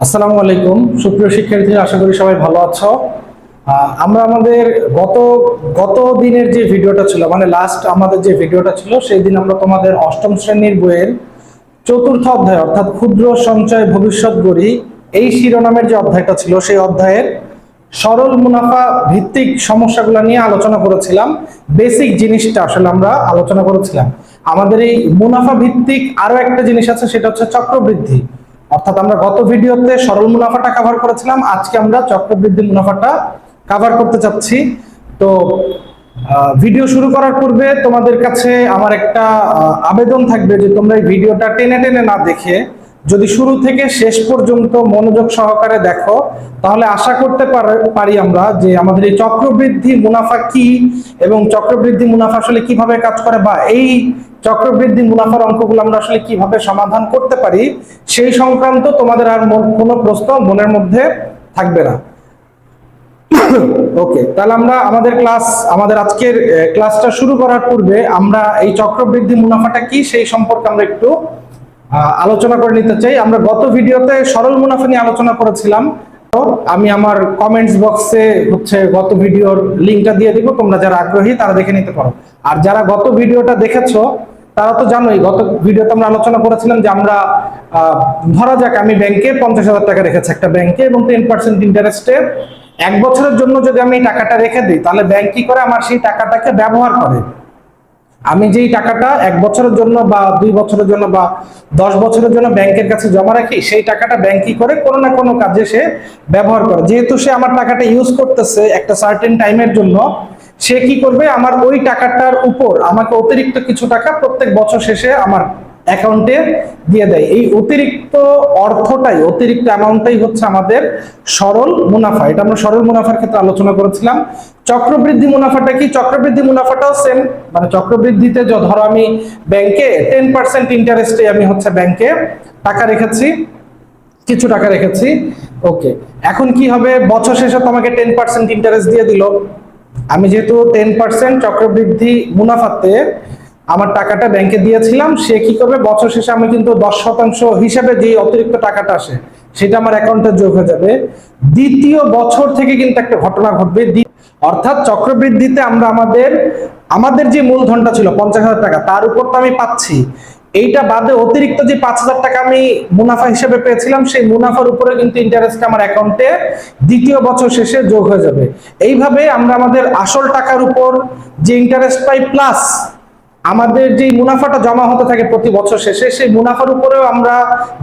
আসসালামু আলাইকুম। সুপ্রিয় শিক্ষার্থী, আশা করি সবাই ভালো আছো। আমরা আমাদের গত গত দিনের যে ভিডিওটা ছিল মানে লাস্ট আমাদের যে ভিডিওটা ছিল, সেই দিন আমরা তোমাদের অষ্টম শ্রেণির বইয়ের চতুর্থ অধ্যায়, অর্থাৎ ক্ষুদ্র সঞ্চয় ভবিষ্যৎ গড়ি, এই শিরোনামের যে অধ্যায়টা ছিল, সেই অধ্যায়ের সরল মুনাফা ভিত্তিক সমস্যাগুলো নিয়ে আলোচনা করেছিলাম। বেসিক জিনিসটা আসলে আমরা আলোচনা করেছিলাম। আমাদের এই মুনাফা ভিত্তিক আরও একটা জিনিস আছে, সেটা হচ্ছে চক্রবৃদ্ধি। অর্থাৎ আমরা গত ভিডিওতে সরল মুনাফাটা কভার করেছিলাম। আজকে আমরা চক্রবৃদ্ধি মুনাফাটা কভার করতে চাচ্ছি। তো ভিডিও শুরু করার পূর্বে তোমাদের কাছে আমার একটা আবেদন থাকবে যে তোমরা এই ভিডিওটা টেনে টেনে না দেখে যদি শুরু থেকে শেষ পর্যন্ত মনোযোগ সহকারে দেখো, তাহলে আশা করতে পার- আমরা যে আমাদের এই চক্রবৃদ্ধি মুনাফা কি এবং চক্রবৃদ্ধি মুনাফা আসলে কীভাবে কাজ করে বা এই চক্রবৃদ্ধি মুনাফার অঙ্কগুলো আমরা আসলে কীভাবে সমাধান করতে পারি, সেই সংক্রান্ত তোমাদের আর কোনো প্রশ্ন মনের মধ্যে থাকবে না। ওকে তাহলে আমরা আমাদের ক্লাস, আমাদের আজকের ক্লাসটা শুরু করার পূর্বে আমরা এই চক্রবৃদ্ধি মুনাফাটা কি সেই সম্পর্কে আমরা একটু আলোচনা করে নিতে চাই। আমরা গত ভিডিওতে সরল মুনাফা নিয়ে আলোচনা করেছিলাম। তো আমি আমার কমেন্টস বক্সে হচ্ছে গত ভিডিওর লিংকটা দিয়ে দিব। তোমরা যারা আগ্রহী তারা দেখে নিতে পারো। আর যারা গত ভিডিওটা দেখেছ তারা তো জানোই, গত ভিডিওতে আমরা আলোচনা করেছিলাম যে আমরা ধরা যাক আমি ব্যাংকে পঞ্চাশ হাজার টাকা রেখেছি একটা ব্যাংকে এবং টেন পার্সেন্ট ইন্টারেস্টে এক বছরের জন্য যদি আমি এই টাকাটা রেখে দিই, তাহলে ব্যাংক কি করে আমার সেই টাকাটাকে ব্যবহার করে? আমি যেই টাকাটা এক বছরের জন্য বা দুই বছরের জন্য বা দশ বছরের জন্য ব্যাংকের কাছে জমা রাখি, সেই টাকাটা ব্যাংক কি করে কোনো না কোনো কাজে সে ব্যবহার করে। যেহেতু সে আমার টাকাটা ইউজ করতেছে একটা সার্টেন টাইমের জন্য সে কি করবে? আমার ওই টাকাটার উপর আমাকে অতিরিক্ত কিছু টাকা প্রত্যেক বছর শেষে আমার অ্যাকাউন্টে দিয়ে দেয়। এই অতিরিক্ত অর্থটাই, অতিরিক্ত অ্যামাউন্টটাই হচ্ছে আমাদের সরল মুনাফা। এটা আমরা সরল মুনাফার ক্ষেত্রে আলোচনা করেছিলাম। চক্রবৃদ্ধি মুনাফাটা কি? চক্রবৃদ্ধি মুনাফাটাও সেম মানে চক্রবৃদ্ধিতে ধরো আমি ব্যাংকে টেন পার্সেন্ট ইন্টারেস্টে আমি হচ্ছে ব্যাংকে টাকা রেখেছি, কিছু টাকা রেখেছি। ওকে এখন কি হবে? বছর শেষে তোমাকে টেন পার্সেন্ট ইন্টারেস্ট দিয়ে দিল। আমি যেহেতু টেন পার্সেন্ট চক্রবৃদ্ধি মুনাফাতে আমার টাকাটা ব্যাংকে দিয়েছিলাম, সে কি করবে? বছর শেষে আমি কিন্তু দশ শতাংশ হিসাবে যে অতিরিক্ত টাকাটা আসে, সেটা আমার অ্যাকাউন্টে যোগ হয়ে যাবে। দ্বিতীয় বছর থেকে কিন্তু একটা ঘটনা ঘটবে। অর্থাৎ চক্রবৃদ্ধিতে আমরা আমাদের আমাদের যে মূলধনটা ছিল, পঞ্চাশ হাজার টাকা, তার উপর তো আমি পাচ্ছি। এইটা বাদে অতিরিক্ত যে পাঁচ হাজার টাকা আমি মুনাফা হিসেবে পেয়েছিলাম, সেই মুনাফার উপরে কিন্তু ইন্টারেস্ট আমার অ্যাকাউন্টে দ্বিতীয় বছর শেষে যোগ হয়ে যাবে। এইভাবে আমরা আমাদের আসল টাকার উপর যে ইন্টারেস্ট পাই প্লাস আমাদের যেই মুনাফাটা জমা হতে থাকে প্রতি বছর শেষে, সেই মুনাফার উপরেও আমরা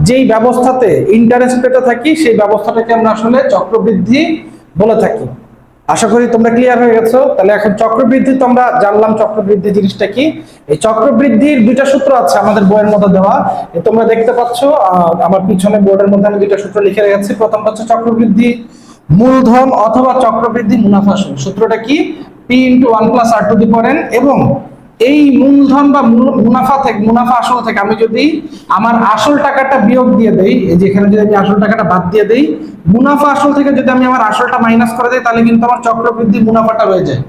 যেই ব্যবস্থাতে ইন্টারেস্ট পেতে থাকি, সেই ব্যবস্থাটাকে আমরা আসলে চক্রবৃদ্ধি বলে থাকি। আশা করি তোমরা ক্লিয়ার হয়ে গেছো। তাহলে এখন চক্রবৃদ্ধি, তোমরা জানলাম চক্রবৃদ্ধি জিনিসটা কি? এই চক্রবৃদ্ধির দুইটা সূত্র আছে আমাদের বইয়ের মধ্যে দেওয়া। তোমরা দেখতে পাচ্ছ আমার পিছনে বোর্ডের মধ্যে আমি দুইটা সূত্র লিখে রেখেছি। প্রথম হচ্ছে চক্রবৃদ্ধি মূলধন অথবা চক্রবৃদ্ধি মুনাফা সূত্রটা কি? P into one plus R to the পরেন এবং এই মূলধন বা মুনাফা থেকে মুনাফা আসল থেকে আমি যদি আমার আসল টাকাটা বিয়োগ দিয়ে দেই, এই যে এখানে যদি আমি আসল টাকাটা বাদ দিয়ে দেই, মুনাফা আসল থেকে যদি আমি আমার আসলটা মাইনাস করে দেই, তাহলে কিন্তু আমার চক্রবৃদ্ধি মুনাফাটা রয়ে যায়।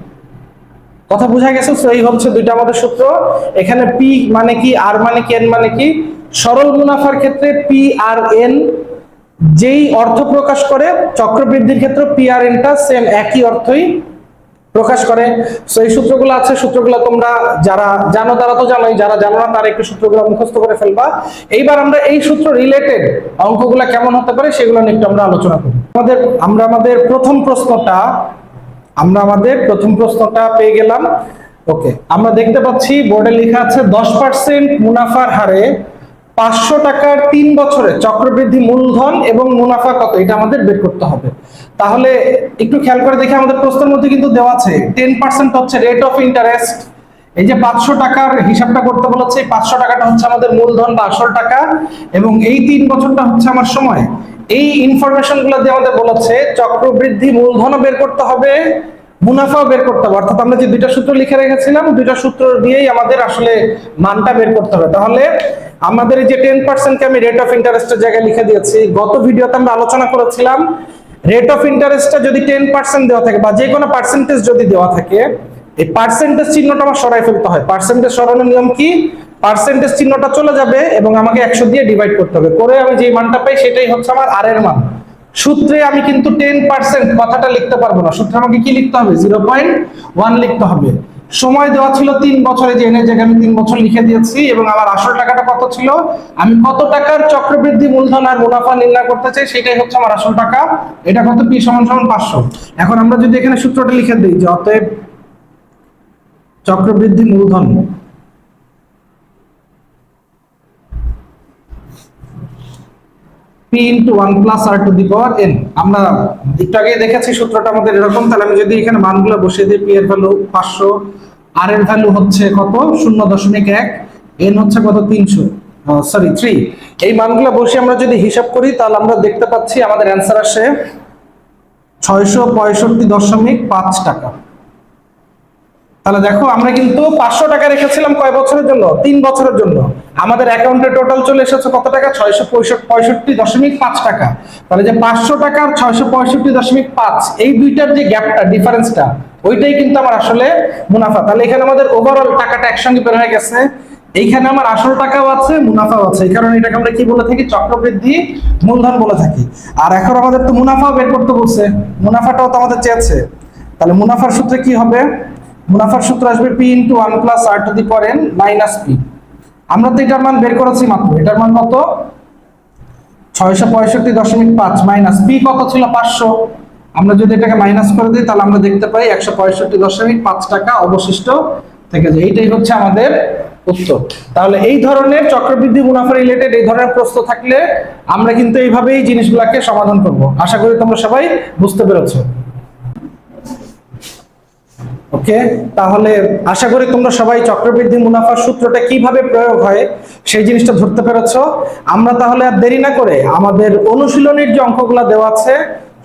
কথা বোঝা গেছে? তো এই হচ্ছে দুইটা আমাদের সূত্র। এখানে পি মানে কি আর মানে কি এন মানে কি? সরল মুনাফার ক্ষেত্রে পি আর এন যেই অর্থ প্রকাশ করে, চক্রবৃদ্ধির ক্ষেত্রে পি আর এনটা সেম একই অর্থই প্রকাশ করে। তো এই সূত্রগুলো আছে, সূত্রগুলো তোমরা যারা জানো তারা তো জানোই, যারা জানো না তারা একটু সূত্রগুলো মুখস্থ করে ফেলবা। এইবার আমরা এই সূত্র রিলেটেড অঙ্কগুলো কেমন হতে পারে সেগুলো নিয়ে একটু আমরা আলোচনা করি আমাদের, আমরা আমাদের প্রথম প্রশ্নটা, আমরা আমাদের প্রথম প্রশ্নটা পেয়ে গেলাম। ওকে আমরা দেখতে পাচ্ছি বোর্ডে লেখা আছে, দশ পার্সেন্ট মুনাফার হারে পাঁচশো টাকার তিন বছরে চক্রবৃদ্ধি মূলধন এবং মুনাফা কত? এটা আমাদের বের করতে হবে। তাহলে একটু খেয়াল করে দেখি আমাদের প্রশ্নের মধ্যে কিন্তু দেওয়া আছে টেন পার্সেন্ট হচ্ছে রেট অফ ইন্টারেস্ট এই যে পাঁচশো টাকার হিসাবটা করতে বলেছে পাঁচশো টাকাটা হচ্ছে আমাদের মূলধন বা আসল টাকা এবং এই তিন বছরটা হচ্ছে আমার সময়। এই ইনফরমেশনগুলো দিয়ে আমাদের বলেছে, চক্রবৃদ্ধি মূলধনও বের করতে হবে মুনাফাও বের করতে হবে। অর্থাৎ আমরা যে দুইটা সূত্র লিখে রেখেছিলাম, দুইটা সূত্র দিয়েই আমাদের আসলে মানটা বের করতে হবে। তাহলে আমাদের এই যে টেন পার্সেন্টকে আমি রেট অফ ইন্টারেস্টের জায়গায় লিখে দিয়েছি, গত ভিডিওতে আমরা আলোচনা করেছিলাম রেট অফ ইন্টারেস্টটা যদি টেন পার্সেন্ট দেওয়া থাকে বা যে কোনো পার্সেন্টেজ যদি দেওয়া থাকে, এই পার্সেন্টেজ চিহ্নটা আমার সরাই ফেলতে হয়। পার্সেন্টেজ সরানোর নিয়ম কি? পার্সেন্টেজ চিহ্নটা চলে যাবে এবং আমাকে একশো দিয়ে ডিভাইড করতে হবে। করে আমি যে মানটা পাই সেটাই হচ্ছে আমার আর এর মান। সূত্রে আমি কিন্তু টেন পার্সেন্ট কথাটা লিখতে পারব না। সূত্রে আমাকে কি লিখতে হবে? জিরো পয়েন্ট ওয়ান লিখতে হবে। সময় দেওয়া ছিল তিন বছরে, যে এনে জায়গায় আমি তিন বছর লিখে দিয়েছি এবং আমার আসল টাকাটা কত ছিল? আমি কত টাকার চক্রবৃদ্ধি, মূলধন আর মুনাফা নির্ণয় করতে চাই সেটাই হচ্ছে আমার আসল টাকা। এটা কত? পি সমান সমান পাঁচশো। এখন আমরা যদি এখানে সূত্রটা লিখে দিই যে অতএব চক্রবৃদ্ধি, মূলধন P into one plus R to the power N আমরা একটু আগে দেখেছি সূত্রটা আমাদের এরকম, তাহলে আমি যদি এখানে মানগুলো বসিয়ে দিই পি এর ভ্যালু পাঁচশো আর এর ভ্যালু হচ্ছে কত? শূন্য দশমিক এক এন হচ্ছে কত? তিনশো সরি থ্রি এই মানগুলো বসে আমরা যদি হিসাব করি, তাহলে আমরা দেখতে পাচ্ছি আমাদের অ্যান্সার আসে ছয়শো পঁয়ষট্টি দশমিক পাঁচ টাকা। তাহলে দেখো, আমরা কিন্তু পাঁচশো টাকা রেখেছিলাম কয় বছরের জন্য? তিন বছরের জন্য। আমাদের অ্যাকাউন্টে টোটাল চলে এসেছে কত টাকা? ছয়শো পঁয়ষট্টি দশমিক পাঁচ টাকা। তাহলে যে পাঁচশো টাকার ছয়শো পঁয়ষট্টি দশমিক পাঁচ, এই দুইটার যে গ্যাপটা, ডিফারেন্সটা, ওইটাই কিন্তু আমার আসলে মুনাফা। তাহলে এখানে আমাদের ওভারঅল টাকাটা একসঙ্গে বের হয়ে গেছে। এইখানে আমার আসল টাকাও আছে, মুনাফাও আছে। এই কারণে এটাকে আমরা কি বলে থাকি? চক্রবৃদ্ধি মূলধন বলে থাকি। আর এখন আমাদের তো মুনাফাও বের করতে বলছে। মুনাফাটাও তো আমাদের চেয়েছে। তাহলে মুনাফার সূত্রে কি হবে? মুনাফার সূত্র আসবে P into one plus R to the power minus P আমরা তো এটার মান বের করেছি মাত্র। এটার মান কত? ছয়শো পঁয়ষট্টি দশমিক পাঁচ মাইনাস পি কত ছিল? পাঁচশো। আমরা যদি এটাকে মাইনাস করে দিই, তাহলে আমরা দেখতে পাই একশো পঁয়ষট্টি দশমিক পাঁচ টাকা অবশিষ্ট থেকে যায়। এইটাই হচ্ছে আমাদের উত্তর। তাহলে এই ধরনের চক্রবৃদ্ধি মুনাফা রিলেটেড এই ধরনের প্রশ্ন থাকলে আমরা কিন্তু এইভাবেই জিনিসগুলোকে সমাধান করব। আশা করি তোমরা সবাই বুঝতে পেরেছ। ওকে তাহলে আশা করি তোমরা সবাই চক্রবৃদ্ধি মুনাফার সূত্রটা কীভাবে প্রয়োগ হয় সেই জিনিসটা ধরতে পেরেছ। আমরা তাহলে আর দেরি না করে আমাদের অনুশীলনের যে অঙ্কগুলো দেওয়া আছে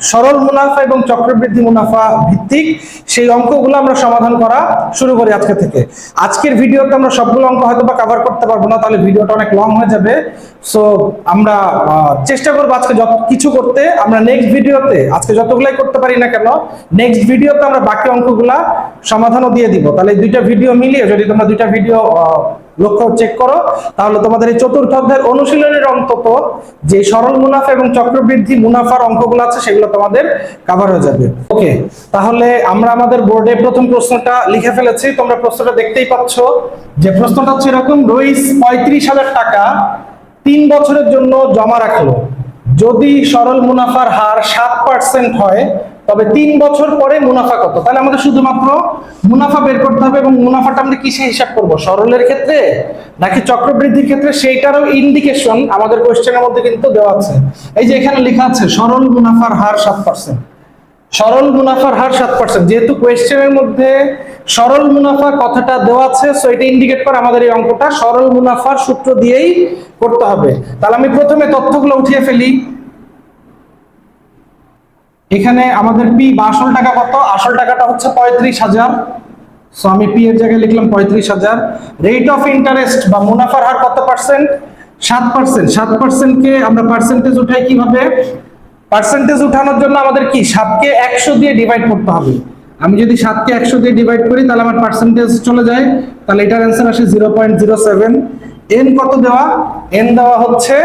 সরল মুনাফা এবং চক্রবৃদ্ধি মুনাফা ভিত্তিক সেই অঙ্কগুলো আমরা সমাধান করা শুরু করি আজকে থেকে। আজকের ভিডিওতে আমরা সবগুলো অঙ্ক হয়তো বা কভার করতে পারব না, তাহলে ভিডিওটা অনেক লং হয়ে যাবে। সো আমরা চেষ্টা করব আজকে যত কিছু করতে। আমরা নেক্সট ভিডিওতে, আজকে যতগুলাই করতে পারি না কেন নেক্সট ভিডিওতে আমরা বাকি অঙ্কগুলা সমাধানও দিয়ে দিব। তাহলে দুইটা ভিডিও মিলিয়ে যদি তোমরা দুইটা ভিডিও লক্ষ্য চেক করো। তাহলে তোমাদের এই চতুর্থ অধ্যায়ের অনুশীলনের অন্তত যে সরল মুনাফা এবং চক্রবৃদ্ধি মুনাফার অঙ্কগুলো আছে, সেগুলো তোমাদের কভার হয়ে যাবে। ওকে, তাহলে আমরা আমাদের বোর্ডে প্রথম প্রশ্নটা লিখে ফেলেছি। তোমরা প্রশ্নটা দেখতেই পাচ্ছ যে প্রশ্নটা হচ্ছে এরকম, রইস পঁয়ত্রিশ হাজার টাকা তিন বছরের জন্য জমা রাখল। যদি সরল মুনাফার হার সাত পার্সেন্ট হয় তবে তিন বছর পরে মুনাফা কত? তাহলে আমাদের শুধুমাত্র মুনাফা বের করতে হবে এবং মুনাফাটা আমরা কিসে হিসাব করব? সরলের ক্ষেত্রে নাকি চক্রবৃদ্ধির ক্ষেত্রে? সেইটারও ইন্ডিকেশন আমাদের কোয়েশ্চেনের মধ্যে কিন্তু দেওয়া আছে। এই যে এখানে লেখা আছে, সরল মুনাফার হার সাত পার্সেন্ট সরল মুনাফার হার সাত পার্সেন্ট যেহেতু কোয়েশ্চেনের মধ্যে সরল মুনাফা কথাটা দেওয়া আছে সো এটা ইন্ডিকেট করে আমাদের এই অঙ্কটা। সরল মুনাফার সূত্র দিয়েই করতে হবে। তাহলে আমি প্রথমে তথ্যগুলো উঠিয়ে ফেলি। এখানে আমাদের পি বা আসল টাকা কত? আসল টাকাটা হচ্ছে পঁয়ত্রিশ হাজার। সো আমি পি এর জায়গায় লিখলাম পঁয়ত্রিশ হাজার। রেট অফ ইন্টারেস্ট বা মুনাফার হার কত পার্সেন্ট সাত পার্সেন্ট সাত পার্সেন্টকে আমরা পার্সেন্টেজ উঠাই কীভাবে? পার্সেন্টেজ উঠানোর জন্য আমাদের কি? সাতকে একশো দিয়ে ডিভাইড করতে হবে। আমি যদি সাতকে একশো দিয়ে ডিভাইড করি, তাহলে আমার পার্সেন্টেজ চলে যায়। তাহলে এটার অ্যান্সার আসে zero point zero seven N কত দেওয়া? এন দেওয়া হচ্ছে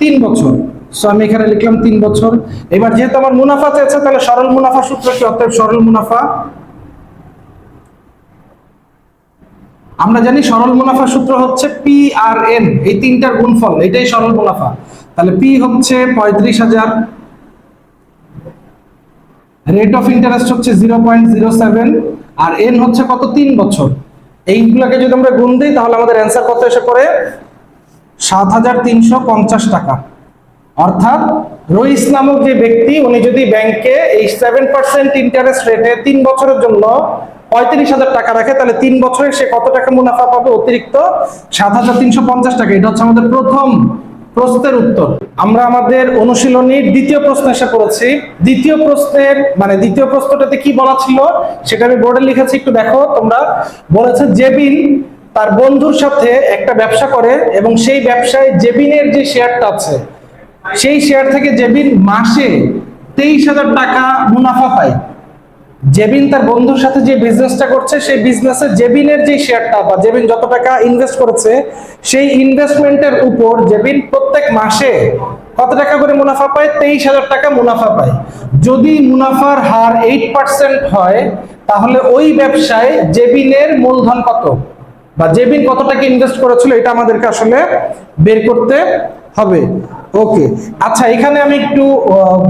তিন বছর। সো আমি এখানে লিখলাম তিন বছর। এবার যেহেতু আমার মুনাফা চেয়েছে, তাহলে সরল মুনাফা সূত্র কি? অতএব সরল মুনাফা আমরা জানি সরল মুনাফা সূত্র হচ্ছে পি আর এন এই তিনটার গুণফল, এটাই সরল মুনাফা। তাহলে পি হচ্ছে পঁয়ত্রিশ হাজার। রেট অফ ইন্টারেস্ট হচ্ছে জিরো পয়েন্ট জিরো সেভেন আর এন হচ্ছে কত? তিন বছর। এইগুলোকে যদি আমরা গুণ দিই, তাহলে আমাদের অ্যান্সার কত এসে পড়ে? সাত হাজার তিনশো পঞ্চাশ টাকা। অর্থাৎ রইস নামক যে ব্যক্তি, উনি যদি ব্যাংকে এই সেভেন পার্সেন্ট ইন্টারেস্ট রেটে তিন বছরের জন্য পঁয়ত্রিশ হাজার টাকা রাখে, তাহলে তিন বছরে সে কত টাকা মুনাফা পাবে? অতিরিক্ত সাত হাজার তিনশো পঞ্চাশ টাকা। এটা হচ্ছে আমাদের প্রথম প্রশ্নের উত্তর। আমরা আমাদের অনুশীলনীর দ্বিতীয় প্রশ্ন এসে পড়েছি। দ্বিতীয় প্রশ্নের মানে দ্বিতীয় প্রশ্নটাতে কি বলা ছিল, সেটা আমি বোর্ডে লিখেছি, একটু দেখো তোমরা। বলেছে, জেবিন তার বন্ধুর সাথে একটা ব্যবসা করে এবং সেই ব্যবসায় জেবিনের যে শেয়ারটা আছে সেই শেয়ার থেকে জেবিন মাসে তেইশ হাজার টাকা মুনাফা পায়। জেবিন তার বন্ধুর সাথে যে বিজনেসটা করছে, সেই বিজনেসে জেবিনের যে শেয়ারটা বা জেবিন যত টাকা ইনভেস্ট করেছে, সেই ইনভেস্টমেন্টের উপর জেবিন প্রত্যেক মাসে কত টাকা করে মুনাফা পায়? তেইশ হাজার টাকা মুনাফা পায়। যদি মুনাফার হার এইট পার্সেন্ট হয়, তাহলে ওই ব্যবসায় জেবিনের মূলধন কত? বা জেবিন কত টাকা ইনভেস্ট করেছিল, এটা আমাদেরকে আসলে বের করতে হবে। ওকে আচ্ছা এখানে আমি একটু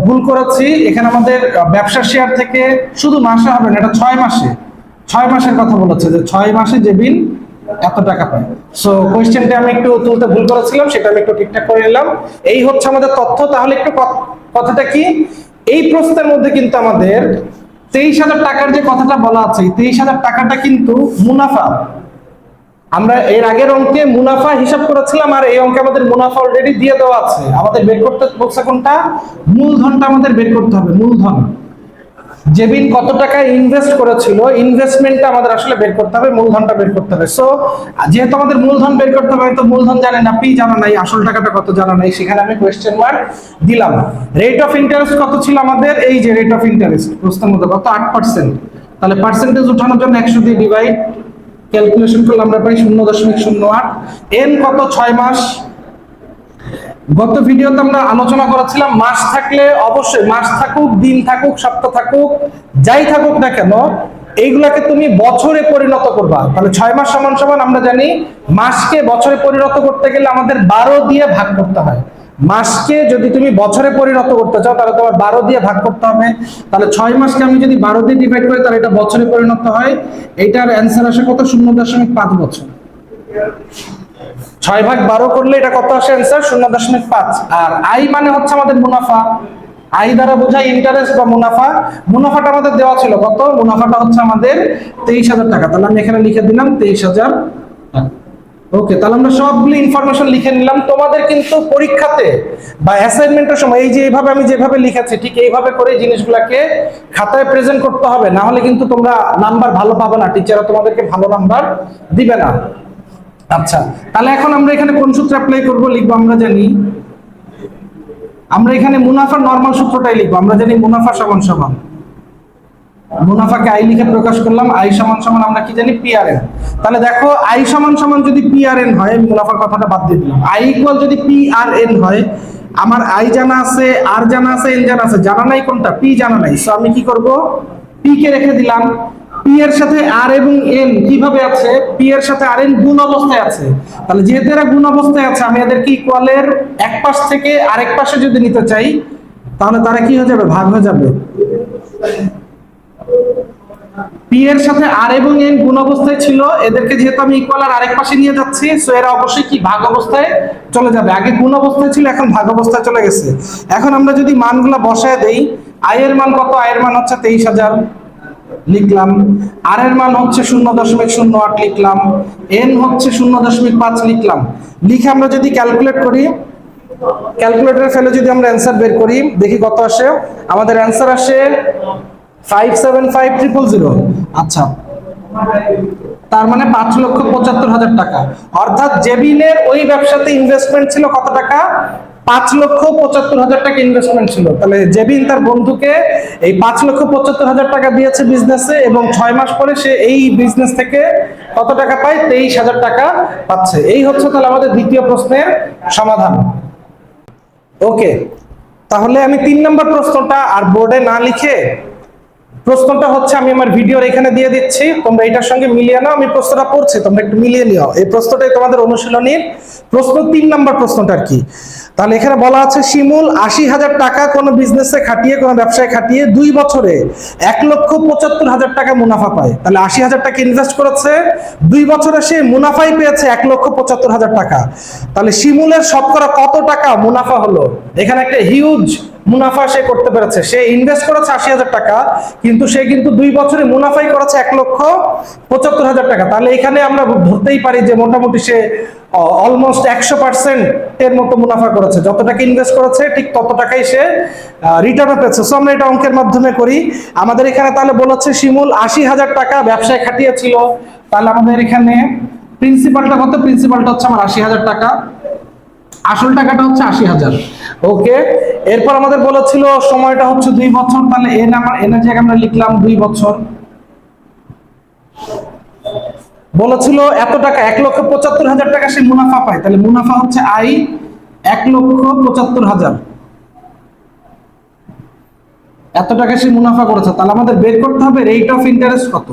ভুল করেছি। এখানে আমাদের আহ, ব্যবসার শেয়ার থেকে শুধু মাসে হবে না এটা ছয় মাসে। ছয় মাসের কথা বলেছে যে ছয় মাসে জেবিন এত টাকা পায়। সো কোয়েশ্চেনটা আমি একটু তুলতে ভুল করেছিলাম সেটা আমি একটু ঠিকঠাক করে নিলাম। এই হচ্ছে আমাদের তথ্য। তাহলে একটু কথাটা কি? এই প্রশ্নের মধ্যে কিন্তু আমাদের তেইশ হাজার টাকার যে কথাটা বলা আছে তেইশ হাজার টাকাটা কিন্তু মুনাফা। আমরা এর আগের অঙ্কে মুনাফা হিসাব করেছিলাম আর এই অঙ্কে আমাদের মুনাফা অলরেডি দিয়ে দেওয়া আছে। আমাদের বের করতে বলছে কোনটা? মূলধনটা আমাদের বের করতে হবে, মূলধন। জেবিন কত টাকা ইনভেস্ট করেছিল? ইনভেস্টমেন্টটা আমাদের আসলে বের করতে হবে, মূলধনটা বের করতে হবে। সো যেহেতু আমাদের মূলধন বের করতে হবে তো মূলধন জানে না পি জানা নাই, আসল টাকাটা কত জানা নাই, সেখানে আমি কোয়েশ্চেন মার্ক দিলাম। রেট অফ ইন্টারেস্ট কত ছিল আমাদের? এই যে রেট অফ ইন্টারেস্ট প্রশ্নের মধ্যে কত? আট পার্সেন্ট তাহলে পার্সেন্টেজ উঠানোর জন্য একশো দিয়ে ডিভাইড ক্যালকুলেশন করলে আমরা পাই শূন্য দশমিক শূন্য আট। এন কত? ছয় মাস। গত ভিডিওতে আমরা আলোচনা করেছিলাম, মাস থাকলে অবশ্যই, মাস থাকুক, দিন থাকুক, সপ্তাহ থাকুক, যাই থাকুক না কেন, এইগুলাকে তুমি বছরে পরিণত করবা। তাহলে ছয় মাস সমান সমান আমরা জানি, মাসকে বছরে পরিণত করতে গেলে আমাদের বারো দিয়ে ভাগ করতে হয়। মাসকে যদি তুমি বছরে পরিণত করতে চাও, তাহলে তোমার বারো দিয়ে ভাগ করতে হবে। তাহলে ছয় মাসকে আমি যদি বারো দিয়ে ডিভাইড করি, তাহলে এটা বছরে পরিণত হয়। এটার অ্যান্সার আসে কত? শূন্য দশমিক পাঁচ বছর। ছয় ভাগ বারো করলে এটা কত আসে অ্যান্সার শূন্য দশমিক পাঁচ। আর আই মানে হচ্ছে আমাদের মুনাফা। আই দ্বারা বোঝায় ইন্টারেস্ট বা মুনাফা। মুনাফাটা আমাদের দেওয়া ছিল কত? মুনাফাটা হচ্ছে আমাদের তেইশ হাজার টাকা। তাহলে আমি এখানে লিখে দিলাম তেইশ হাজার ওকে তাহলে আমরা সবগুলো ইনফরমেশন লিখে নিলাম। তোমাদের কিন্তু পরীক্ষাতে বা অ্যাসাইনমেন্টের সময় এই যে এইভাবে আমি যেভাবে লিখেছি, ঠিক এইভাবে করে জিনিসগুলোকে খাতায় প্রেজেন্ট করতে হবে। না হলে কিন্তু তোমরা নাম্বার ভালো পাবে না। টিচাররা তোমাদেরকে ভালো নাম্বার দিবে না। আচ্ছা তাহলে এখন আমরা এখানে কোন সূত্র অ্যাপ্লাই করব লিখব আমরা জানি। আমরা এখানে মুনাফার নরমাল সূত্রটাই লিখব। আমরা জানি মুনাফা সমান সমান। মুনাফাকে আই লিখে প্রকাশ করলাম আই সমান সমান আমরা কি জানি পিআরএন তাহলে দেখো আই সমান সমান যদি পিআরএন হয় মুনাফার কথাটা বাদ দিয়ে দিলাম। আই ইকুয়াল যদি পিআরএন হয়, আমার আই জানা আছে, আর জানা আছে এন জানা আছে, জানা নাই কোনটা? পি জানা নাই। সো আমি কি করব? পি কে রেখে দিলাম। পি এর সাথে আর এবং এন কীভাবে আছে? পি এর সাথে আর এন গুণ অবস্থায় আছে। তাহলে যেহেতু এরা গুণ অবস্থায় আছে, আমি এদেরকে ইকুয়ালের এক পাশ থেকে আরেক পাশে যদি নিতে চাই, তাহলে তারা কি হয়ে যাবে? ভাগ হয়ে যাবে। পি এর সাথে আর এবং এন গুণ অবস্থায় ছিল। এদেরকে যেহেতু আমি ইকুয়াল আর আরেক পাশে নিয়ে যাচ্ছি সো এরা অবশ্যই কি ভাগ অবস্থায় চলে যাবে। আগে গুণ অবস্থায় ছিল, এখন ভাগ অবস্থায় চলে গেছে। এখন আমরা যদি মানগুলা বসায় দেই আই এর মান কত? আয়ের মান হচ্ছে তেইশ হাজার। লিখলাম। আর এর মান হচ্ছে শূন্য দশমিক শূন্য আট লিখলাম। এন হচ্ছে শূন্য দশমিক পাঁচ লিখলাম। লিখে আমরা যদি ক্যালকুলেট করি ক্যালকুলেটরে ফেলে যদি আমরা অ্যান্সার বের করি, দেখি কত আসে। আমাদের অ্যান্সার আসে five seven five triple zero আচ্ছা। তার মানে পাঁচ লক্ষ পঁচাত্তর হাজার টাকা। অর্থাৎ জেবিনের ওই ব্যবসাতে ইনভেস্টমেন্ট ছিল কত টাকা? পাঁচ লক্ষ পঁচাত্তর হাজার টাকা ইনভেস্টমেন্ট ছিল। তাহলে জেবিন তার বন্ধুকে এই পাঁচ লক্ষ পঁচাত্তর হাজার টাকা দিয়েছে বিজনেসে এবং ছয় মাস পরে সে এই বিজনেস থেকে কত টাকা পায়? তেইশ হাজার টাকা পাচ্ছে। এই হচ্ছে তাহলে আমাদের দ্বিতীয় প্রশ্নের সমাধান। ওকে। তাহলে আমি তিন নম্বর প্রশ্নটা আর বোর্ডে না লিখে প্রশ্নটা হচ্ছে, আমি আমার ভিডিওর এখানে দিয়ে দিচ্ছি। তোমরা এটার সঙ্গে মিলিয়ে নাও, আমি প্রশ্নটা পড়ছি, তোমরা একটু মিলিয়ে নিও। এই প্রশ্নটাই তোমাদের অনুশীলনীর প্রশ্ন, তিন নম্বর প্রশ্নটা আর কি? তাহলে এখানে বলা আছে, শিমুল, আশি হাজার টাকা কোনো বিজনেসে খাটিয়ে, কোনো ব্যবসায় খাটিয়ে দুই বছরে এক লক্ষ পঁচাত্তর হাজার টাকা মুনাফা পায়। তাহলে আশি হাজার টাকা ইনভেস্ট করেছে, দুই বছরে সে মুনাফাই পেয়েছে এক লক্ষ পঁচাত্তর হাজার টাকা। তাহলে শিমুলের শতকরা কত টাকা মুনাফা হলো? এখানে একটা হিউজ মুনাফা সে করতে পেরেছে। সে ইনভেস্ট করেছে আশি হাজার টাকা, কিন্তু সে কিন্তু দুই বছরে মুনাফাই করেছে এক লক্ষ পঁচাত্তর হাজার টাকা। তাহলে এখানে আমরা ধরতেই পারি যে মোটামুটি সে অলমোস্ট একশো পার্সেন্ট এর মতো মুনাফা করেছে। যত টাকা ইনভেস্ট করেছে, ঠিক তত টাকাই সে রিটার্ন পেয়েছে। সো আমরা এটা অঙ্কের মাধ্যমে করি। আমাদের এখানে তাহলে বলেছে, শিমুল, আশি হাজার টাকা ব্যবসায় খাটিয়েছিল। তাহলে আমাদের এখানে প্রিন্সিপালটা কত? প্রিন্সিপালটা হচ্ছে আমার আশি হাজার টাকা। আসল টাকাটা হচ্ছে আশি হাজার। ওকে, এরপর আমাদের বলেছিল সময়টা হচ্ছে দুই বছর, তাহলে এন আমার এনের জায়গায় আমরা লিখলাম দুই বছর। বলেছিল এত টাকা, এক লক্ষ পঁচাত্তর হাজার টাকা সে মুনাফা পায়, তাহলে মুনাফা হচ্ছে আই, এক লক্ষ পঁচাত্তর হাজার। এত টাকা সে মুনাফা করেছে, তাহলে আমাদের বের করতে হবে রেট অফ ইন্টারেস্ট কত?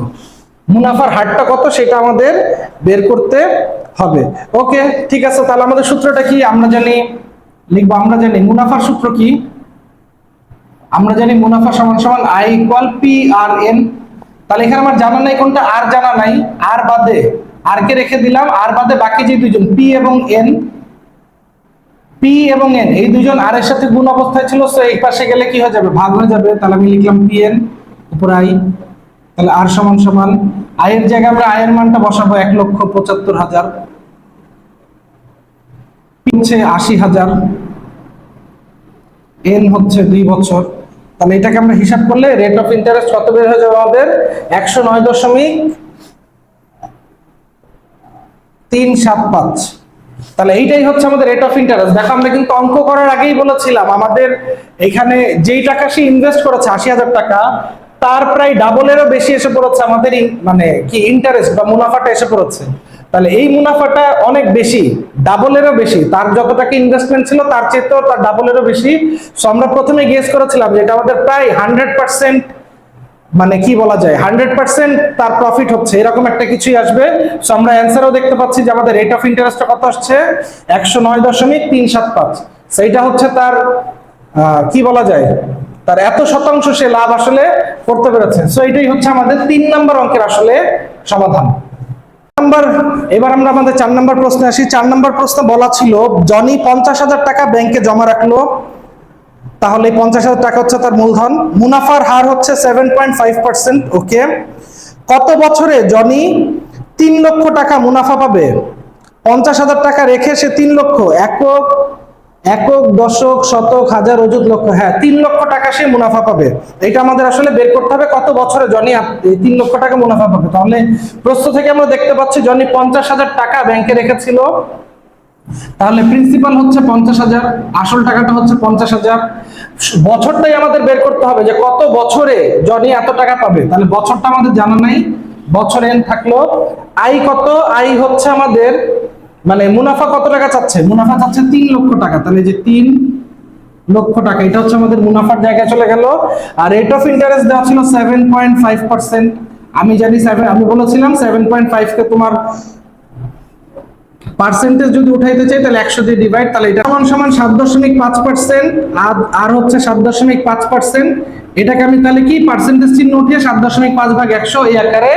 মুনাফার হারটা কত সেটা আমাদের বের করতে হবে। ওকে, ঠিক আছে, তাহলে আমাদের সূত্রটা কি? আমরা জানি, লিখব, আমরা জানি, মুনাফার সূত্র কি? আমরা জানি মুনাফা সমান সমান I equal P R N তাহলে এখানে আমার জানা নাই কোনটা আর জানা নাই আর বাদে আর কে রেখে দিলাম আর বাদে বাকি যে দুইজন পি এবং এন পি এবং এন এই দুজন আর এর সাথে গুণ অবস্থায় ছিল সো এই পাশে গেলে কি হয়ে যাবে? ভাগ হয়ে যাবে, তাহলে আমি লিখলাম পি এন উপর আই তাহলে আর সমান সমান আই এর জায়গায় আমরা আয়ের মানটা বসাবো এক লক্ষ পঁচাত্তর হাজার হচ্ছে আশি হাজার। এন হচ্ছে দুই বছর। তাহলে এটাকে আমরা হিসাব করলে রেট অফ ইন্টারেস্ট কত বের হয়ে যাবে আমাদের? একশো নয় দশমিক তিন সাত পাঁচ। তাহলে এইটাই হচ্ছে আমাদের রেট অফ ইন্টারেস্ট দেখো, আমরা কিন্তু অঙ্ক করার আগেই বলেছিলাম, আমাদের এখানে যেই টাকা সে ইনভেস্ট করেছে, আশি হাজার টাকা তার প্রায় ডাবলেরও বেশি এসে পড়েছে আমাদের মানে কি ইন্টারেস্ট বা মুনাফাটা এসে পড়েছে। তাহলে এই মুনাফাটা অনেক বেশি, ডাবলেরও বেশি। তার যত ইনভেস্টমেন্ট ছিল, তার চেয়েও তার ডাবলেরও বেশি। সো আমরা প্রথমে গেস করেছিলাম যে এটা আমাদের প্রায় হান্ড্রেড পার্সেন্ট মানে কি বলা যায় হান্ড্রেড পার্সেন্ট তার প্রফিট হচ্ছে। এরকম একটা কিছুই আসবে। সো আমরা অ্যান্সারও দেখতে পাচ্ছি যে আমাদের রেট অফ ইন্টারেস্টটা কত আসছে? একশো নয় দশমিক তিন সাত পাঁচ। সেইটা হচ্ছে তার কি বলা যায়? তার এত শতাংশ সে লাভ আসলে করতে পেরেছে। সো এটাই হচ্ছে আমাদের তিন নম্বর অঙ্কের আসলে সমাধান। নাম্বার, এবার আমরা আমাদের চার নম্বর প্রশ্নে আসি। চার নম্বর প্রশ্ন বলা ছিল, জনি পঞ্চাশ হাজার টাকা ব্যাংকে জমা রাখল, তাহলে পঞ্চাশ হাজার টাকা হচ্ছে তার মূলধন। মুনাফার হার হচ্ছে seven point five percent okay কত বছরে জনি তিন লক্ষ টাকা মুনাফা পাবে? পঞ্চাশ হাজার টাকা রেখে সে তিন লক্ষ একক একক, দশক, শতক, হাজার, অযুত লক্ষ হ্যাঁ তিন লক্ষ টাকা সে মুনাফা পাবে। এটা আমাদের আসলে বের করতে হবে কত বছরে, জনি এই তিন লক্ষ টাকা মুনাফা পাবে। তাহলে প্রশ্ন থেকে আমরা দেখতে পাচ্ছি জনি পঞ্চাশ হাজার টাকা ব্যাংকে রেখেছিল। তাহলে প্রিন্সিপাল হচ্ছে পঞ্চাশ হাজার, আসল টাকাটা হচ্ছে পঞ্চাশ হাজার। বছরটাই আমাদের বের করতে হবে যে কত বছরে জনি এত টাকা পাবে। তাহলে বছরটা আমাদের জানা নাই, বছর এন থাকল। আই কত? আই হচ্ছে আমাদের মানে মুনাফা কত টাকা চাচ্ছে? মুনাফা চাচ্ছে তিন লক্ষ টাকা। তাহলে যে তিন লক্ষ টাকা, এটা হচ্ছে আমাদের মুনাফার জায়গায় চলে গেল। আর রেট অফ ইন্টারেস্ট দেওয়া ছিল সেভেন পয়েন্ট ফাইভ পার্সেন্ট আমি জানি সেভেন আমি বলেছিলাম সেভেন পয়েন্ট ফাইভকে তোমার পার্সেন্টেজ যদি উঠাইতে চাই, তাহলে একশো দিয়ে ডিভাইড তাহলে এটা সমান সমান সাত দশমিক পাঁচ পার্সেন্ট আর হচ্ছে সাত দশমিক পাঁচ পার্সেন্ট এটাকে আমি তাহলে কি পার্সেন্টেজ চিহ্ন উঠিয়ে সাত দশমিক পাঁচ ভাগ একশো এই আকারে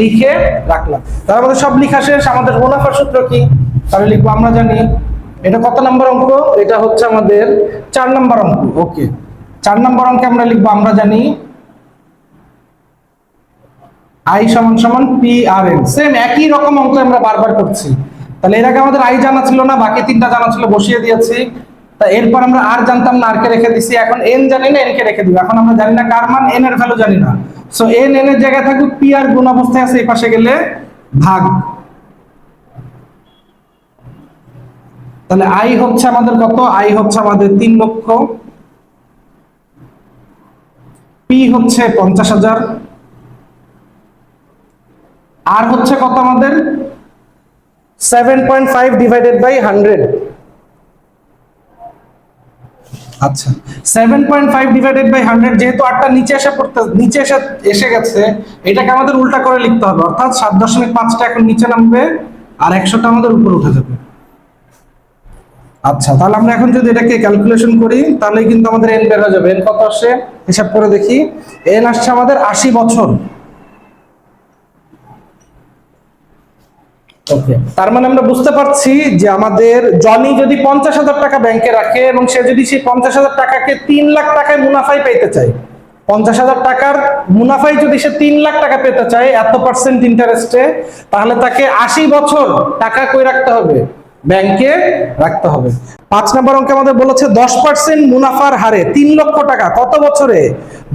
লিখে রাখলাম। তার আমাদের সব লেখা শেষ, আমাদের মুনাফার সূত্র কি? তাহলে লিখব, আমরা জানি এটা কত নম্বর অঙ্ক? এটা হচ্ছে আমাদের চার নম্বর অঙ্ক। ওকে, চার নম্বর অঙ্কে আমরা লিখব, আমরা জানি আই সমান সমান পি আর এন সেম একই রকম অঙ্ক আমরা বারবার করছি। তাহলে এর আগে আমাদের আই জানা ছিল না, বাকি তিনটা জানা ছিল, বসিয়ে দিয়েছি। তা এরপর আমরা আর জানতাম না, আর কে রেখে দিছি। এখন এন জানি না এন কে রেখে দিব। এখন আমরা জানি না কার মান, এন এর ভ্যালু জানি না। সো এন এন এর জায়গায় থাকুক, পি আর গুণ অবস্থায় আছে, এই পাশে গেলে ভাগ। তাহলে আই হচ্ছে আমাদের কত? আই হচ্ছে আমাদের তিন লক্ষ। পি হচ্ছে পঞ্চাশ হাজার। আর হচ্ছে কত আমাদের? Seven point five divided by hundred আচ্ছা। Seven point five divided by hundred যেহেতু আটটা নিচে এসে পড়তে নিচে এসে এসে গেছে এটাকে আমাদের উল্টা করে লিখতে হবে। অর্থাৎ সাত দশমিক পাঁচটা এখন নিচে নামবে আর একশোটা আমাদের উপরে উঠে যাবে। আচ্ছা তাহলে আমরা এখন যদি এটাকে ক্যালকুলেশন করি তাহলে কিন্তু আমাদের এন বের হয়ে যাবে। এন কত আসে? হিসাব করে দেখি। এন আসছে আমাদের আশি বছর। ওকে তার মানে আমরা বুঝতে পারছি যে আমাদের জনি যদি পঞ্চাশ হাজার টাকা ব্যাংকে রাখে এবং সে যদি সেই পঞ্চাশ হাজার টাকাকে তিন লাখ টাকায় মুনাফাই পেতে চায়, পঞ্চাশ হাজার টাকার মুনাফাই যদি সে তিন লাখ টাকা পেতে চায়, এত পার্সেন্ট ইন্টারেস্টে তাহলে তাকে আশি বছর টাকা কই রাখতে হবে? ব্যাংকে রাখতে হবে। পাঁচ নম্বর অঙ্কে আমাদের বলেছে দশ পার্সেন্ট মুনাফার হারে তিন লক্ষ টাকা, কত বছরে?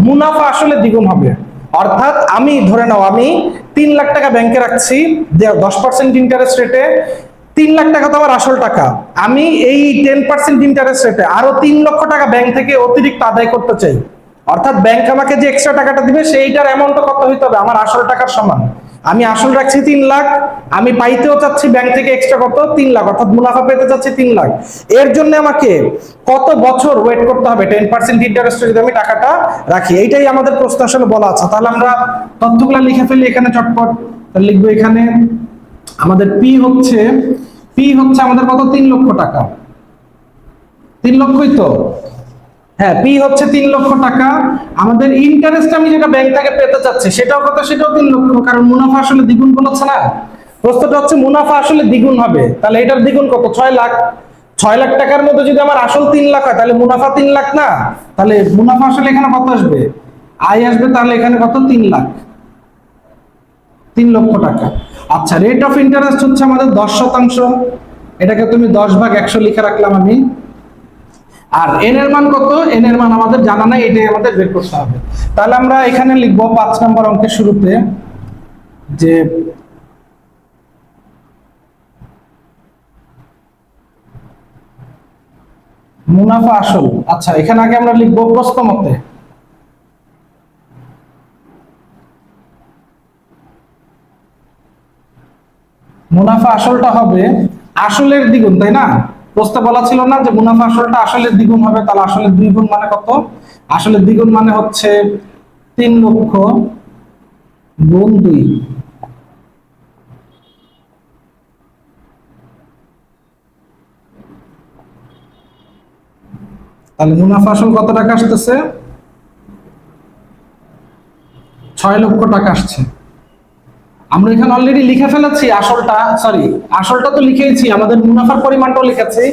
মুনাফা আসলে দ্বিগুণ হবে। অর্থাৎ আমি, ধরে নাও আমি তিন লাখ টাকা ব্যাংকে রাখছি দশ পার্সেন্ট ইন্টারেস্ট রেটে তিন লাখ টাকা তো আমার আসল টাকা। আমি এই টেন পার্সেন্ট ইন্টারেস্ট রেটে আরও তিন লক্ষ টাকা ব্যাংক থেকে অতিরিক্ত আদায় করতে চাই। অর্থাৎ ব্যাংক আমাকে যে এক্সট্রা টাকাটা দিবে, সেইটার অ্যামাউন্ট কত হইতে হবে? আমার আসল টাকার সমান। আমি আসল রাখছি তিন লাখ, আমি পাইতেও চাচ্ছি ব্যাংক থেকে এক্সট্রা কত? তিন লাখ, অর্থাৎ মুনাফা পেতে চাচ্ছি তিন লাখ। এর জন্য আমাকে কত বছর ওয়েট করতে হবে? টেন পার্সেন্ট ইন্টারেস্টে যদি আমি টাকাটা রাখি, এইটাই আমাদের প্রশ্ন আসলে বলা আছে। তাহলে আমরা তথ্যগুলো লিখে ফেলি এখানে চটপট। লিখব এখানে, আমাদের পি হচ্ছে পি হচ্ছে আমাদের কত? তিন লক্ষ টাকা। তিন লক্ষই তো। হ্যাঁ পি হচ্ছে তিন লক্ষ টাকা। আমাদের ইন্টারেস্ট আমি যেটা ব্যাংক থেকে পেতে চাচ্ছি, সেটাও কত সেটাও তিন লক্ষ, কারণ মুনাফা আসলে দ্বিগুণ বলেছে না? প্রশ্নটা হচ্ছে মুনাফা আসলে দ্বিগুণ হবে, তাহলে এটার দ্বিগুণ কত? ছয় লাখ। ছয় লাখ টাকার মধ্যে যদি আমার আসল তিন লাখ হয়, তাহলে মুনাফা তিন লাখ না? তাহলে মুনাফা আসলে এখানে কত আসবে? আয় আসবে, তাহলে এখানে কত? তিন লাখ। তিন লক্ষ টাকা। আচ্ছা রেট অফ ইন্টারেস্ট হচ্ছে আমাদের দশ শতাংশ। এটাকে তুমি দশ ভাগ একশো লিখে রাখলাম আমি। আর এন এর মান কত? এন এর মান আমাদের জানা নাই, এটাই আমাদের বের করতে হবে। তাহলে আমরা এখানে লিখব পাঁচ নম্বর অঙ্কের শুরুতে যে মুনাফা আসল। আচ্ছা এখানে আগে আমরা লিখব প্রশ্ন মতে মুনাফা আসলটা হবে আসলের দ্বিগুণ, তাই না? প্রশ্নে বলা ছিল না যে মুনাফা আসলটা আসলের দ্বিগুণ হবে, তাহলে আসলের দুই গুণ মানে কত? আসলের দ্বিগুণ মানে হচ্ছে তিন লক্ষ গুণ দুই। তাহলে মুনাফা আসল কত টাকা আসতেছে? ছয় লক্ষ টাকা আসছে। আমরা এখানে অলরেডি লিখে ফেলেছি আসলটা সরি আসলটা তো লিখেইছি, আমাদের মুনাফার পরিমাণটাও লিখেছি।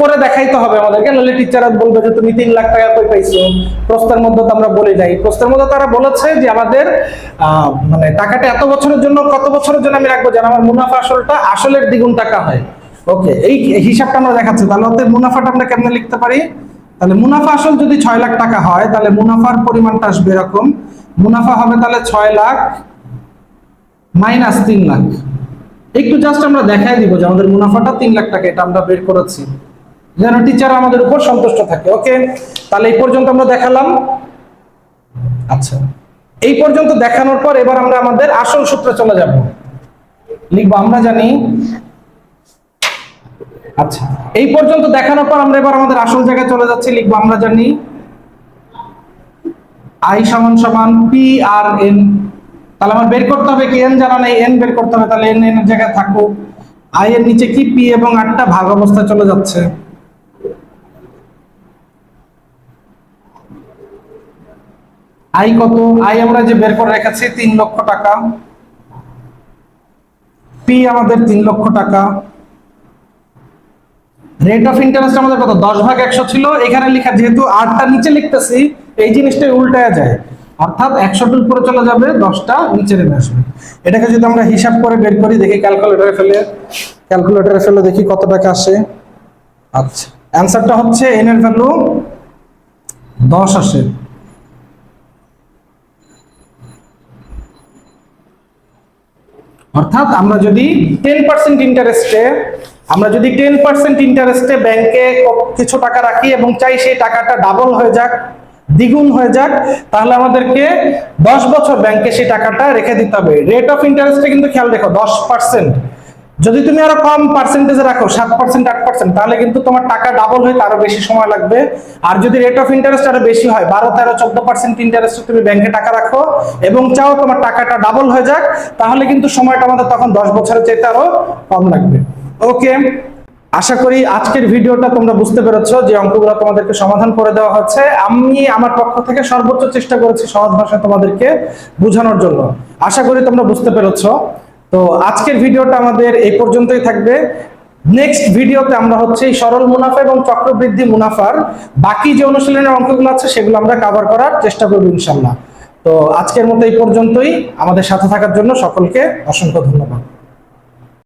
পরে দেখাইতে হবে আমাদেরকে, নাহলে টিচার বলবে যে তুমি তিন লাখ টাকা কই পাইছো। প্রশ্নের মধ্যে তো আমরা বলে যাই প্রশ্নের মধ্যে তারা বলেছে যে আমাদের মানে টাকাটা এত বছরের জন্য, কত বছরের জন্য আমি রাখব যেন আমার মুনাফা আসলটা আসলের দ্বিগুণ টাকা হয়। ওকে, এই হিসাবটা আমরা দেখাচ্ছি। তাহলে ওদের মুনাফাটা আমরা কেমনে লিখতে পারি? তাহলে মুনাফা আসল যদি ছয় লাখ টাকা হয়, তাহলে মুনাফার পরিমাণটা আসবে এরকম। মুনাফা হবে তাহলে ছয় লাখ মাইনাস তিন লাখ। একটু জাস্ট আমরা দেখাই দিব যে আমাদের মুনাফাটা তিন লাখ টাকা, এটা আমরা বের করেছি। যেন টিচার আমাদের উপর সন্তুষ্ট থাকে ওকে তাহলে এই পর্যন্ত আমরা দেখালাম। আচ্ছা এই পর্যন্ত দেখানোর পর এবার আমরা আমাদের আসল সূত্রে চলে যাব। লিখব, আমরা জানি। আচ্ছা এই পর্যন্ত দেখানোর পর আমরা এবার আমাদের আসল জায়গায় চলে যাচ্ছি, লিখব, আমরা জানি। আই সমান সমান পি আর এন তাহলে আমার বের করতে হবে কি? এন জানা নেই এন বের করতে হবে, তাহলে এন এন এর জায়গায় থাকুক আই এর নিচে কি পি এবং আটটা ভাগ অবস্থায় চলে যাচ্ছে? আই কত? আই আমরা যে বের করে রেখেছি, তিন লক্ষ টাকা। পি আমাদের তিন লক্ষ টাকা। রেট অফ ইন্টারেস্ট আমাদের কত? দশ ভাগ একশো ছিল। এখানে লেখা, যেহেতু আটটা নিচে লিখতেছি, এই জিনিসটা উল্টায় যায়। অর্থাৎ একশোটার উপরে চলে যাবে, দশটা নিচে নেমে আসবে। এটাকে যদি আমরা হিসাব করে বের করি, দেখি ক্যালকুলেটরে ফেলে ক্যালকুলেটরে ফেলে দেখি কত টাকা আসে। আচ্ছা অ্যান্সারটা হচ্ছে এন এর ভ্যালু দশ আসে। অর্থাৎ আমরা যদি টেন পার্সেন্ট ইন্টারেস্টে আমরা যদি টেন পার্সেন্ট ইন্টারেস্টে ব্যাংকে কিছু টাকা রাখি এবং চাই সেই টাকাটা ডাবল হয়ে যাক দ্বিগুণ হয়ে যাক, তাহলে আমাদেরকে দশ বছর ব্যাংকে সেই টাকাটা রেখে দিতে হবে। রেট অফ ইন্টারেস্টে কিন্তু খেয়াল রেখো, দশ পার্সেন্ট যদি তুমি আরও কম পার্সেন্টেজে রাখো, সাত পার্সেন্ট আট পার্সেন্ট তাহলে কিন্তু তোমার টাকা ডাবল হয়ে আরও বেশি সময় লাগবে। আর যদি রেট অফ ইন্টারেস্ট আরও বেশি হয়, বারো, তেরো, চোদ্দ পার্সেন্ট ইন্টারেস্ট তুমি ব্যাংকে টাকা রাখো এবং চাও তোমার টাকাটা ডাবল হয়ে যাক, তাহলে কিন্তু সময়টা আমাদের তখন দশ বছরের চাইতে আরও কম লাগবে। ওকে আশা করি আজকের ভিডিওটা তোমরা বুঝতে পেরেছ যে অঙ্কগুলো তোমাদেরকে সমাধান করে দেওয়া হচ্ছে। আমি আমার পক্ষ থেকে সর্বোচ্চ চেষ্টা করেছি সহজ ভাষায় তোমাদেরকে বোঝানোর জন্য। আশা করি তোমরা বুঝতে পেরেছ। তো আজকের ভিডিওটা আমাদের এই পর্যন্তই থাকবে। নেক্সট ভিডিওতে আমরা হচ্ছে এই সরল মুনাফা এবং চক্রবৃদ্ধি মুনাফার বাকি যে অনুশীলনের অঙ্কগুলো আছে, সেগুলো আমরা কভার করার চেষ্টা করব ইনশাল্লাহ তো আজকের মতো এই পর্যন্তই। আমাদের সাথে থাকার জন্য সকলকে অসংখ্য ধন্যবাদ।